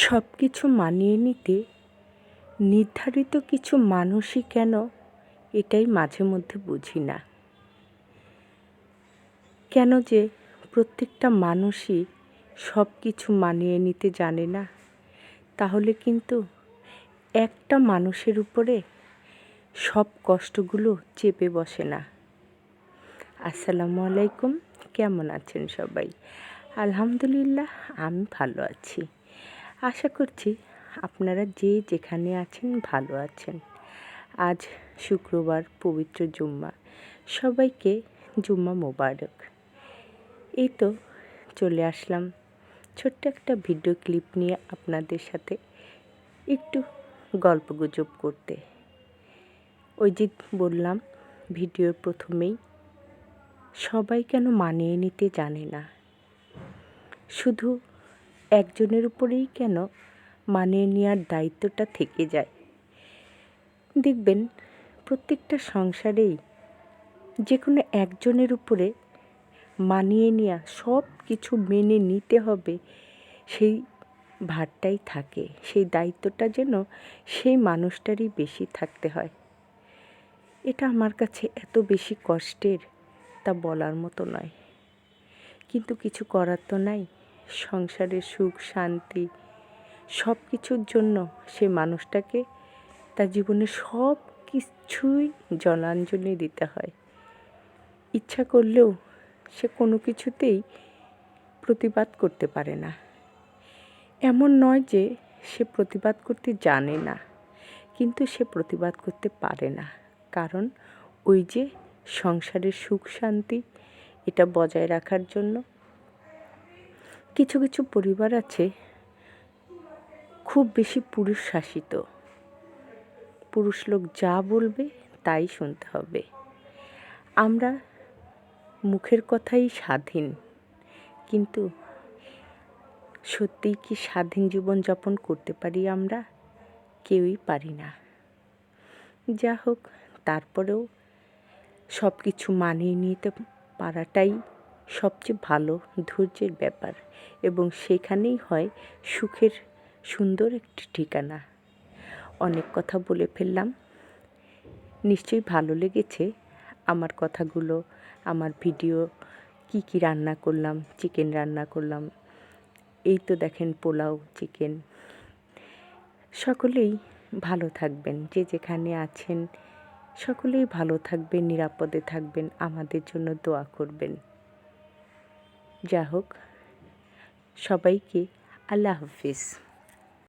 সব কিছু মানিয়ে নিতে নির্ধারিত কিছু মানুষই কেন এটাই মাঝে মধ্যে বুঝি না। কেন যে প্রত্যেকটা মানুষই সব কিছু মানিয়ে নিতে জানে না, তাহলে কিন্তু একটা মানুষের উপরে সব কষ্টগুলো চেপে বসে না। আসসালামু আলাইকুম, কেমন আছেন সবাই? আলহামদুলিল্লাহ, আমি ভালো আছি। আশা করছি আপনারা যে যেখানে আছেন ভালো আছেন। আজ শুক্রবার পবিত্র জুম্মা। সবাইকে জুম্মা মোবারক। এই তো চলে আসলাম ছোট্ট একটা ভিডিও ক্লিপ নিয়ে আপনাদের সাথে একটু গল্প গুজব করতে। ওই যে বললাম, ভিডিওর প্রথমেই, সবাই কেন মানিয়ে নিতে জানে না? শুধু একজনের উপরেই কেন মানিয়ে নেওয়ার দায়িত্বটা থেকে যায়? দেখবেন, প্রত্যেকটা সংসারেই যে কোনো একজনের উপরে মানিয়ে নেওয়া সব কিছু মেনে নিতে হবে, সেই ভারটাই থাকে। সেই দায়িত্বটা যেন সেই মানুষটারই বেশি থাকতে হয়। এটা আমার কাছে এত বেশি কষ্টের তা বলার মতো নয়। কিন্তু কিছু করার তো নাই। সংসারের সুখ, শান্তি সব কিছুর জন্য সে মানুষটাকে তার জীবনে সব কিছুই জলাঞ্জলি দিতে হয়। ইচ্ছা করলেও সে কোনো কিছুতেই প্রতিবাদ করতে পারে না। এমন নয় যে সে প্রতিবাদ করতে জানে না, কিন্তু সে প্রতিবাদ করতে পারে না। কারণ ওই যে সংসারের সুখ, শান্তি, এটা বজায় রাখার জন্য কিছু কিছু পরিবার আছে খুব বেশি পুরুষ শাসিত পুরুষ লোক যা বলবে তাই শুনতে হবে। আমরা মুখের কথাই স্বাধীন, কিন্তু সত্যিই কি স্বাধীন জীবন যাপন করতে পারি আমরা? কেউই পারি না। যা হোক, তারপরেও সব কিছু মানিয়ে নিতে পারাটাই সবচেয়ে ভালো ধৈর্যের ব্যাপার এবং সেখানেই হয় সুখের সুন্দর একটি ঠিকানা। অনেক কথা বলে ফেললাম। নিশ্চয়ই ভালো লেগেছে আমার কথাগুলো, আমার ভিডিও, কি কি রান্না করলাম, চিকেন রান্না করলাম। এই তো দেখেন পোলাও, চিকেন। সকলেই ভালো থাকবেন, যে যেখানে আছেন, সকলেই ভালো থাকবেন, নিরাপদে থাকবেন, আমাদের জন্য দোয়া করবেন। যা হোক সবাইকে আল্লাহ হাফিজ।